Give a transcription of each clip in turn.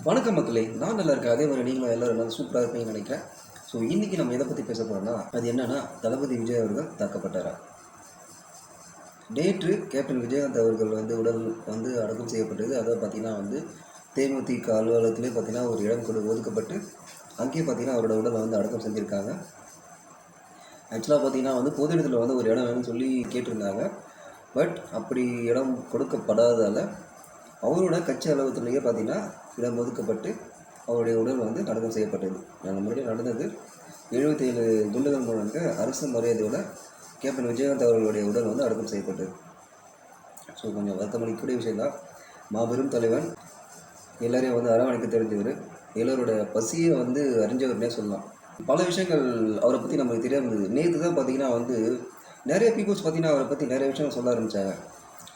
வணக்கம் மக்களே நான் நல்லா இருக்கேன். அதே மாதிரி நீங்களும் எல்லோரும் நல்லா சூப்பராக இருப்பீங்கன்னு நினைக்கிறேன். ஸோ இன்றைக்கி நம்ம எதை பற்றி பேச போகிறோம்னா அது என்னென்னா தளபதி விஜய் அவர்கள் தாக்கப்பட்டாரா? நேற்று கேப்டன் விஜயகாந்த் அவர்கள் வந்து உடல் வந்து அடக்கம் செய்யப்பட்டது. அதை பார்த்தீங்கன்னா வந்து தேமுதிக அலுவலகத்திலே பார்த்திங்கன்னா ஒரு இடம் கொடு ஒதுக்கப்பட்டு அங்கேயே பார்த்தீங்கன்னா அவரோட உடலை வந்து அடக்கம் செஞ்சுருக்காங்க. ஆக்சுவலாக பார்த்திங்கன்னா வந்து பொது இடத்துல வந்து ஒரு இடம் வேணும்னு சொல்லி கேட்டிருந்தாங்க. பட் அப்படி இடம் கொடுக்கப்படாததால் அவரோட கட்சி அலுவலகத்திலேயே பார்த்தீங்கன்னா இடம் ஒதுக்கப்பட்டு அவருடைய உடல் வந்து அடக்கம் செய்யப்பட்டது. அந்த முறையில் நடந்தது. எழுபத்தேழு குண்டுகள் மூலமாக அரசு மரியாதையோட கேப்டன் விஜயகாந்த் அவர்களுடைய உடல் வந்து அடக்கம் செய்யப்பட்டது. ஸோ கொஞ்சம் வருத்தமளிக்கக்கூடிய விஷயம் தான். மாபெரும் தலைவன். எல்லாரையும் வந்து அரவணைக்க தெரிஞ்சவர். எல்லோரோட பசியை வந்து அறிஞ்சவர்னே சொல்லலாம். பல விஷயங்கள் அவரை பற்றி நமக்கு தெரியாம இருந்தது. நேற்று தான் பார்த்தீங்கன்னா வந்து நிறைய பீப்புள்ஸ் பார்த்தீங்கன்னா அவரை பற்றி நிறைய விஷயங்கள் சொல்ல ஆரம்பித்தாங்க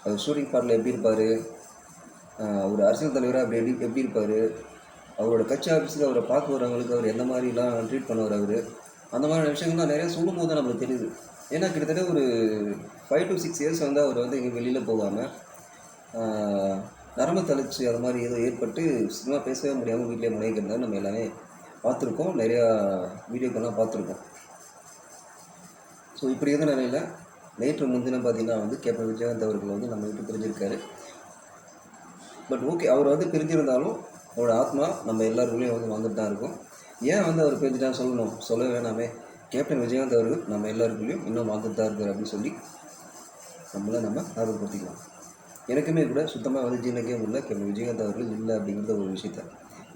அவர் ஷூட்டிங் பார்ட்டில் எப்படி இருப்பார்? ஒரு அரசியல் தலைவராக அப்படி எப்படி எப்படி இருப்பார்? அவரோட கட்சி ஆஃபீஸுக்கு அவரை பார்க்க வரவங்களுக்கு அவர் எந்த மாதிரிலாம் ட்ரீட் பண்ணுவார் அவர்? அந்த மாதிரி விஷயங்கள்லாம் நிறையா சொல்லும் போது தான் நம்மளுக்கு தெரியுது. ஏன்னா கிட்டத்தட்ட ஒரு ஃபைவ் டு சிக்ஸ் இயர்ஸ் வந்து அவர் வந்து எங்கே வெளியில் போகாமல் நரம்பு தளர்ச்சி அது மாதிரி ஏதோ ஏற்பட்டு சும்மா பேசவே முடியாமல் வீட்டிலே முனைக்கிறதா நம்ம எல்லாமே பார்த்துருக்கோம். நிறையா வீடியோக்கெல்லாம் பார்த்துருக்கோம். ஸோ இப்படி இருந்த நிலையில் நேற்று முன்தினம் பார்த்தீங்கன்னா வந்து கேப்டன் விஜயகாந்த் அவர்கள் வந்து நம்ம விட்டு தெரிஞ்சிருக்காரு பட் ஓகே அவர் வந்து பிரிஞ்சிருந்தாலும் அவரோட ஆத்மா நம்ம எல்லாருக்குள்ளேயும் வந்து வந்துட்டு தான் இருக்கும். ஏன் வந்து அவர் பிரிஞ்சுட்டான்னு சொல்லணும்? சொல்ல வேணாமே. கேப்டன் விஜயகாந்த் அவர்கள் நம்ம எல்லாருக்குள்ளேயும் இன்னும் வந்துட்டு தான் இருக்கார் அப்படின்னு சொல்லி நம்மளை நம்ம ஞாபகப்படுத்திக்கலாம் எனக்குமே கூட சுத்தமாக வந்து ஜீனக்கே முடியல. கேப்டன் விஜயகாந்த் அவர்கள் இல்லை அப்படிங்கிறத ஒரு விஷயத்த.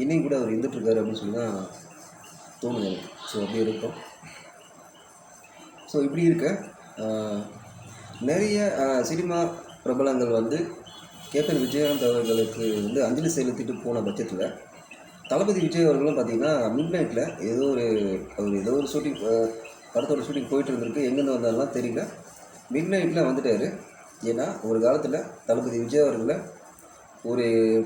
இன்னையும் கூட அவர் இருந்துட்டுருக்காரு அப்படின்னு சொல்லி தான் தோணுது எனக்கு. ஸோ அப்படி இருக்கும். ஸோ இப்படி இருக்க நிறைய சினிமா பிரபலங்கள் வந்து கேப்டன் விஜயகாந்த் அவர்களுக்கு வந்து அஞ்சலி செலுத்திட்டு போன பட்சத்தில் தளபதி விஜய் அவர்களும் பார்த்தீங்கன்னா மிட் நைட்டில் ஏதோ ஒரு அவர் ஏதோ ஒரு ஷூட்டிங் படத்தோட ஷூட்டிங் போயிட்டு இருந்திருக்கு. எங்கேருந்து வந்தாலும் தெரியல. மிட் நைட்டில் வந்துட்டார். ஏன்னா ஒரு காலத்தில் தளபதி விஜய் அவர்களை ஒரு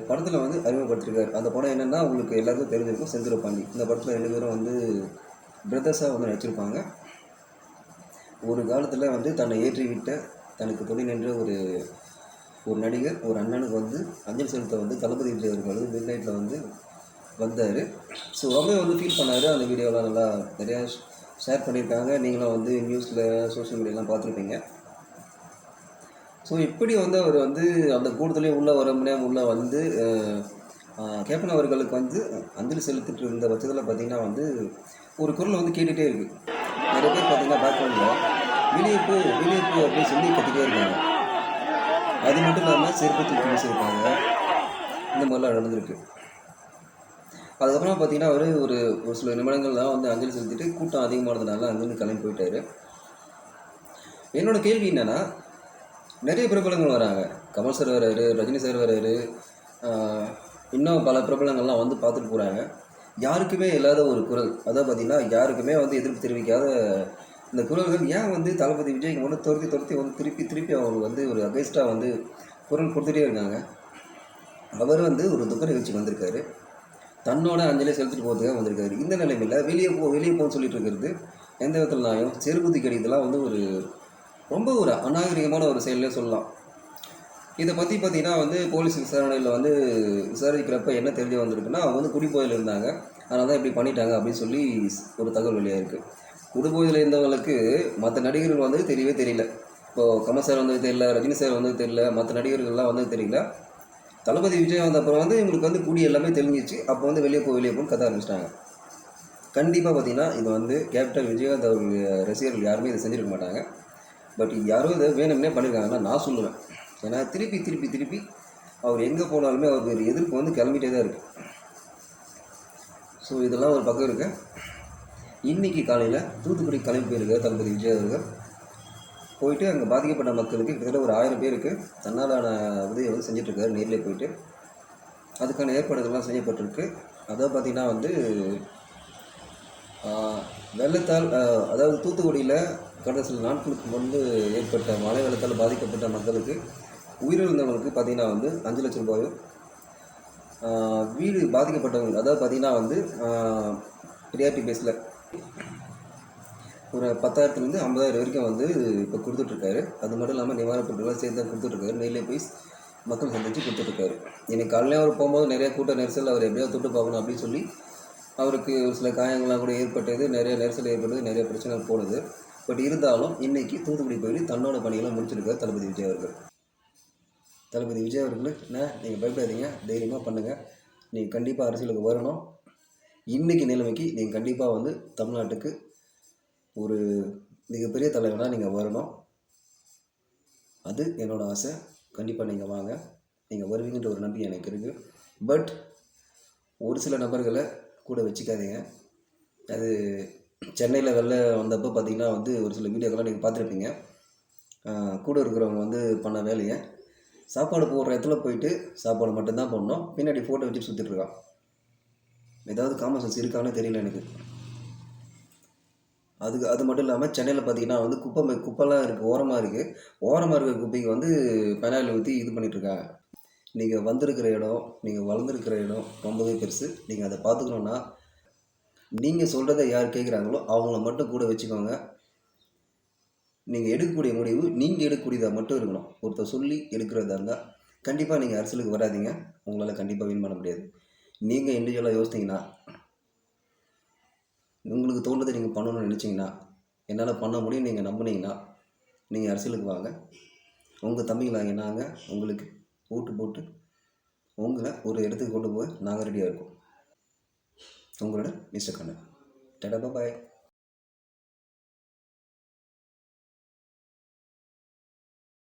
படத்தில் வந்து அறிமுகப்படுத்திருக்காரு. அந்த படம் என்னென்னா உங்களுக்கு எல்லாருக்கும் தெரிஞ்சிருக்கும் செந்திர பாண்டி இந்த படத்தில் ரெண்டு பேரும் வந்து பிரதர்ஸாக வந்து நடிச்சிருப்பாங்க. ஒரு காலத்தில் வந்து தன்னை ஏற்றிவிட்ட தனக்கு துணை நின்ற ஒரு ஒரு நடிகர் ஒரு அண்ணனுக்கு வந்து அஞ்சல் செலுத்த வந்து தளபதி விஜய் அவர்கள் வந்து மிட் நைட்டில் வந்து வந்தார். ஸோ அவரே வந்து ஃபீல் பண்ணார். அந்த வீடியோலாம் நல்லா நிறையா ஷேர் பண்ணியிருக்காங்க. நீங்களும் வந்து நியூஸில் சோஷியல் மீடியாலாம் பார்த்துருப்பீங்க. ஸோ இப்படி வந்து அவர் வந்து அந்த கூடுதலையும் உள்ளே வர முடியாமல் உள்ளே வந்து கேப்டன் அவர்களுக்கு வந்து அஞ்சலி செலுத்திட்டு இருந்த பட்சத்தில் பார்த்தீங்கன்னா வந்து ஒரு குரல் வந்து கேட்டுகிட்டே இருக்குது நிறைய பேர் பார்த்தீங்கன்னா பேக்ரவுண்டில் வெளியே போ வெளியே போ அப்படின்னு சொல்லி கத்திட்டே இருக்காங்க. அது மட்டும் இல்லாமல் செருப்பு தூக்கி வச்சுருப்பாங்க இந்த மாதிரிலாம் நடந்திருக்கு. அதுக்கப்புறம் பார்த்தீங்கன்னா அவர் ஒரு ஒரு சில நிமிடங்கள்லாம் வந்து அஞ்சலி செலுத்திட்டு கூட்டம் அதிகமானதுனால அங்கேருந்து கிளம்பி போயிட்டாரு. என்னோட கேள்வி என்னென்னா நிறைய பிரபலங்கள் வராங்க. கமல் சார் வராரு ரஜினி சார் வராரு இன்னும் பல பிரபலங்கள்லாம் வந்து பார்த்துட்டு போகிறாங்க யாருக்குமே இல்லாத ஒரு குரல். அதான் பார்த்தீங்கன்னா யாருக்குமே வந்து எதிர்ப்பு தெரிவிக்காத இந்த குரல்கள் ஏன் வந்து தளபதி விஜய் ஒன்று துரத்தி துரத்தி வந்து திருப்பி திருப்பி அவங்க வந்து ஒரு அகைஸ்டாக வந்து குரல் கொடுத்துட்டே இருக்காங்க. அவர் வந்து ஒரு துக்க நிகழ்ச்சிக்கு வந்திருக்காரு. தன்னோட அஞ்சலி செலுத்திட்டு போகிறதுக்காக வந்திருக்காரு. இந்த நிலைமையில் வெளியே போ வெளியே போன்னு சொல்லிட்டு இருக்கிறது எந்த விதத்தில் நாயும் செருப்புத்தி கடிதெல்லாம் வந்து ஒரு ரொம்ப ஒரு அநாகரிகமான ஒரு செயலே சொல்லலாம். இதை பற்றி பார்த்தீங்கன்னா வந்து போலீஸ் விசாரணையில் வந்து விசாரிக்கிறப்ப என்ன தெரிய வந்திருக்குன்னா அவங்க வந்து குடிபோயில் இருந்தாங்க. அதனால தான் இப்படி பண்ணிட்டாங்க அப்படின்னு சொல்லி ஒரு தகவல் வெளியாக இருக்குது குடிபோதையில் இருந்தவங்களுக்கு மற்ற நடிகர்கள் வந்து தெரியவே தெரியல. இப்போது கமல் சார் வந்தது தெரியல ரஜினி சார் வந்தது தெரியல மற்ற நடிகர்கள்லாம் வந்து தெரியல. தளபதி விஜய் வந்த அப்புறம் வந்து இவங்களுக்கு வந்து கூடி எல்லாமே தெரிஞ்சிச்சு அப்போ வந்து வெளியே போ வெளியே போன்னு கதை ஆரம்பிச்சிட்டாங்க. கண்டிப்பாக பார்த்தீங்கன்னா இது வந்து கேப்டன் விஜயகாந்த் அவர்கள் ரசிகர்கள் யாருமே இதை செஞ்சிருக்க மாட்டாங்க. பட் யாரும் யாரோ இதை வேணும்னே பண்ணியிருக்காங்கன்னா நான் சொல்லுவேன். ஏன்னா திருப்பி திருப்பி திருப்பி அவர் எங்கே போனாலுமே அவருக்கு எதிர்ப்பு வந்து கிளம்பிட்டே தான் இருக்குது ஸோ இதெல்லாம் ஒரு பக்கம் இருக்குது இன்றைக்கி காலையில் தூத்துக்குடி கிளம்பி போயிருக்கார் தளபதி விஜய் அவர்கள். போயிட்டு அங்கே பாதிக்கப்பட்ட மக்களுக்கு கிட்டத்தட்ட ஒரு ஆயிரம் பேருக்கு தன்னாலான உதவியை வந்து செஞ்சிட்ருக்காரு நேரில் போயிட்டு. அதுக்கான ஏற்பாடுகள்லாம் செய்யப்பட்டிருக்கு. அதாவது பார்த்திங்கன்னா வந்து வெள்ளத்தால் அதாவது தூத்துக்குடியில் கடந்த சில நாட்களுக்கு முன்பு ஏற்பட்ட மழை வெள்ளத்தால் பாதிக்கப்பட்ட மக்களுக்கு உயிரிழந்தவங்களுக்கு பார்த்திங்கன்னா வந்து அஞ்சு லட்சம் ரூபாயும் வீடு பாதிக்கப்பட்டவங்க அதாவது பார்த்திங்கன்னா வந்து ரியாலிட்டி பேஸில் ஒரு பத்தாயிரத்துலேருந்து ஐம்பதாயிரம் வரைக்கும் வந்து இப்போ கொடுத்துட்ருக்காரு. அது மட்டும் இல்லாமல் நிவாரணப் பொருட்கள்லாம் சேர்த்து தான் கொடுத்துட்ருக்காரு. நேரிலே போய் மக்கள் சந்தித்து கொடுத்துட்ருக்காரு. இன்னைக்கு காலையில் அவர் போகும்போது நிறைய கூட்ட நெரிசல் அவர் எப்படியாவது தொட்டு பார்க்கணும் அப்படின்னு சொல்லி அவருக்கு ஒரு சில காயங்கள்லாம் கூட ஏற்பட்டது. நிறைய நெரிசல் ஏற்பட்டது நிறைய பிரச்சனை போனது. பட் இருந்தாலும் இன்றைக்கி தூத்துக்குடி போய் தன்னோட பணிகளை முடிச்சிருக்கார் தளபதி விஜய் அவர்கள். தளபதி விஜய் அவர்கள் என்ன நீங்கள் பயப்படாதீங்க. தைரியமாக பண்ணுங்கள் நீங்கள் கண்டிப்பாக அரசியலுக்கு வரணும். இன்றைக்கி நிலைமைக்கு நீங்கள் கண்டிப்பாக வந்து தமிழ்நாட்டுக்கு ஒரு மிகப்பெரிய தலைவனாக நீங்கள் வரணும். அது என்னோடய ஆசை. கண்டிப்பாக நீங்கள் வாங்க. நீங்கள் வருவீங்கன்ற ஒரு நம்பிக்கை எனக்கு இருக்குது பட் ஒரு சில நபர்களை கூட வச்சுக்காதீங்க. அது சென்னையில் வெளில வந்தப்போ பார்த்தீங்கன்னா வந்து ஒரு சில வீடியோக்கெல்லாம் நீங்கள் பார்த்துருப்பீங்க. கூட இருக்கிறவங்க வந்து பண்ண வேலையை சாப்பாடு போடுற இடத்துல போயிட்டு சாப்பாடு மட்டும்தான் போடணும். பின்னாடி ஃபோட்டோ வச்சு சுற்றிட்டுருக்கான் ஏதாவது காமன் சென்ஸ் இருக்கான்னு தெரியல எனக்கு. அதுக்கு அது மட்டும் இல்லாமல் சென்னையில் பார்த்தீங்கன்னா வந்து குப்பை குப்பைலாம் இருக்குது ஓரமாக இருக்குது ஓரமாக இருக்கிற குப்பைக்கு வந்து பெனாயில் ஊற்றி இது பண்ணிகிட்ருக்காங்க நீங்கள் வந்திருக்கிற இடம் நீங்கள் வளர்ந்துருக்கிற இடம் ரொம்பவே பெருசு. நீங்கள் அதை பார்த்துக்கணுன்னா நீங்கள் சொல்கிறத யார் கேட்குறாங்களோ அவங்கள மட்டும் கூட வச்சுக்கோங்க. நீங்கள் எடுக்கக்கூடிய முடிவு நீங்கள் எடுக்கக்கூடியதாக மட்டும் இருக்கணும். ஒருத்தர் சொல்லி எடுக்கிறதா இருந்தால் கண்டிப்பாக நீங்கள் அரசியலுக்கு வராதீங்க. உங்களால் கண்டிப்பாக வின் பண்ண முடியாது. நீங்கள் இண்டிவிஜுவலாக யோசித்தீங்கன்னா உங்களுக்கு தோன்றதை நீங்கள் பண்ணணும்னு நினச்சிங்கன்னா என்னால் பண்ண முடியும் நீங்கள் நம்புனீங்கன்னா நீங்கள் அரசியலுக்கு வாங்க. உங்கள் தம்பிங்களாக நாங்கள் உங்களுக்கு ஓட்டு போட்டு உங்களை ஒரு இடத்துக்கு கொண்டு போக நாங்கள் ரெடியாக இருக்கோம். உங்களோட மிஸ்டர் கண்ணன். டடா பாய்